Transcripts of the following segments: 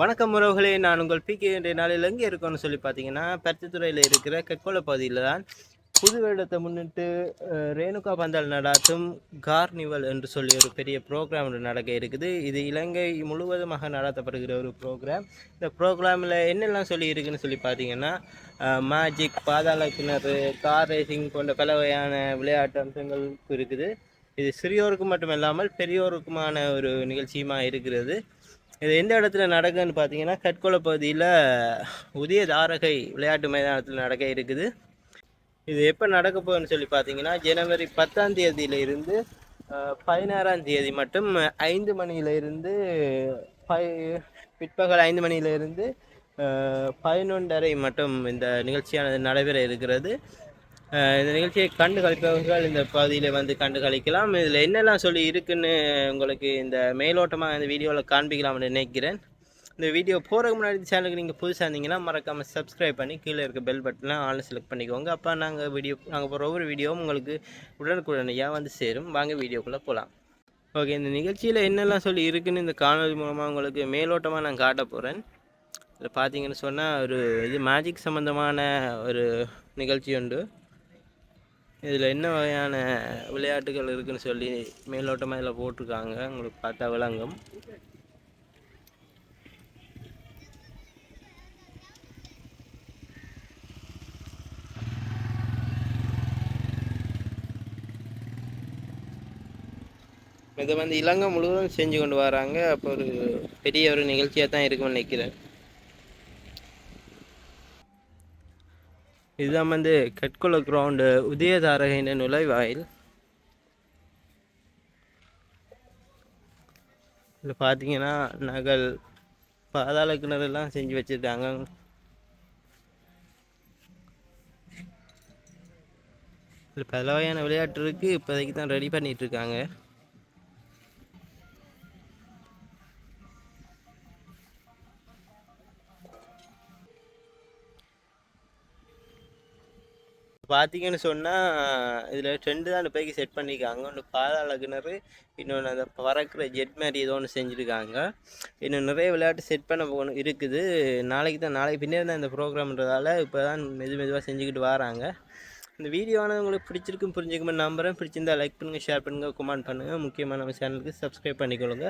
வணக்கம் உறவுகளே நான் உங்கள் பிகே இன்றைய நாளில் எங்கே இருக்கோன்னு சொல்லி பார்த்தீங்கன்னா பருத்தித்துறையில் இருக்கிற கெக்கோல பகுதியில் தான் புது வருடத்தை முன்னிட்டு ரேணுகா பந்தால் நடாத்தும் கார்னிவல் என்று சொல்லி ஒரு பெரிய ப்ரோக்ராம் நடக்க இருக்குது. இது இலங்கை முழுவதுமாக நடத்தப்படுகிற ஒரு ப்ரோக்ராம் இந்த ப்ரோக்ராமில் என்னெல்லாம் சொல்லி இருக்குன்னு சொல்லி பார்த்தீங்கன்னா மேஜிக் பாதாள கிணறு கார் ரேசிங் போன்ற பல வகையான விளையாட்டு அம்சங்கள் இருக்குது. இது சிறியோருக்கு மட்டும் இல்லாமல் பெரியோருக்குமான ஒரு நிகழ்ச்சியுமா இருக்கிறது. இது எந்த இடத்துல நடக்குதுன்னு பார்த்தீங்கன்னா கட்கொலை பகுதியில் உதய தாரகை விளையாட்டு மைதானத்தில் நடக்க இருக்குது. இது எப்போ நடக்க போகுதுன்னு சொல்லி பார்த்தீங்கன்னா ஜனவரி பத்தாம் தேதியிலிருந்து பதினாறாம் தேதி மட்டும் ஐந்து மணியிலிருந்து பை பிற்பகல் ஐந்து மணியிலிருந்து பதினொன்றரை மட்டும் இந்த நிகழ்ச்சியானது நடைபெற இருக்கிறது. இந்த நிகழ்ச்சியை கண்டு கழிப்பவர்கள் இந்த பகுதியில் வந்து கண்டு கழிக்கலாம். இதில் என்னெல்லாம் சொல்லி இருக்குன்னு உங்களுக்கு இந்த மேலோட்டமாக இந்த வீடியோவில் காண்பிக்கலாம்னு நினைக்கிறேன். இந்த வீடியோ போகிறதுக்கு முன்னாடி சேனலுக்கு நீங்கள் புதுசாக இருந்தீங்கன்னா மறக்காமல் சப்ஸ்கிரைப் பண்ணி கீழே இருக்க பெல் பட்டனை ஆல் செலக்ட் பண்ணிக்கோங்க. அப்போ நாங்கள் வீடியோ நாங்கள் போகிற ஒவ்வொரு வீடியோவும் உங்களுக்கு உடனுக்குடனையாக வந்து சேரும். வாங்க வீடியோக்குள்ளே போகலாம் ஓகே இந்த நிகழ்ச்சியில் என்னெல்லாம் சொல்லி இருக்குன்னு இந்த காணொலி மூலமாக உங்களுக்கு மேலோட்டமாக நான் காட்ட போகிறேன் இதில் பார்த்தீங்கன்னு சொன்னால் ஒரு இது மேஜிக் சம்மந்தமான ஒரு நிகழ்ச்சி உண்டு. இதில் என்ன வகையான விளையாட்டுகள் இருக்குன்னு சொல்லி மேலோட்டமாக இதில் போட்டிருக்காங்க. உங்களுக்கு பார்த்தா விளங்கும். இதை வந்து இலங்கை முழுவதும் செஞ்சு கொண்டு வராங்க. அப்போ ஒரு பெரிய ஒரு நிகழ்ச்சியாக தான் இருக்கும்னு நினைக்கிறேன். இதுதான் வந்து கட்குள கிரவுண்டு உதயதாரகின நுழைவாயில். இதில் பார்த்தீங்கன்னா நகல் பாதாள கிணறுலாம் செஞ்சு வச்சுருக்காங்க. இதில் பல வகையான விளையாட்டு இருக்குது இப்போதைக்கு தான் ரெடி பண்ணிகிட்ருக்காங்க பார்த்தீங்கன்னு சொன்னால் இதில் ரெண்டு தான் பேக்கி செட் பண்ணியிருக்காங்க ஒன்று பாதாள கிணறு இன்னொன்று அந்த பறக்கிற ஜெட் மாதிரி ஏதோ ஒன்று செஞ்சுருக்காங்க. இன்னும் நிறைய விளையாட்டு செட் பண்ண போகணும் இருக்குது. நாளைக்கு தான் நாளைக்கு பின்னே தான் இந்த ப்ரோக்ராம்ன்றதால இப்போ தான் மெது மெதுவாக செஞ்சுக்கிட்டு வராங்க. இந்த வீடியோவானது உங்களுக்கு பிடிச்சிருக்கும் புரிஞ்சுக்கணும் நம்புகிறேன் பிடிச்சிருந்தா லைக் பண்ணுங்கள் ஷேர் பண்ணுங்கள் கமெண்ட் பண்ணுங்கள் முக்கியமாக நம்ம சேனலுக்கு சப்ஸ்கிரைப் பண்ணிக்கொள்ளுங்க.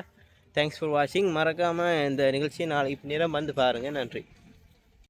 தேங்க்ஸ் ஃபார் வாட்சிங் மறக்காமல் இந்த நிகழ்ச்சியை நாளைக்கு நேரம் வந்து பாருங்கள் நன்றி.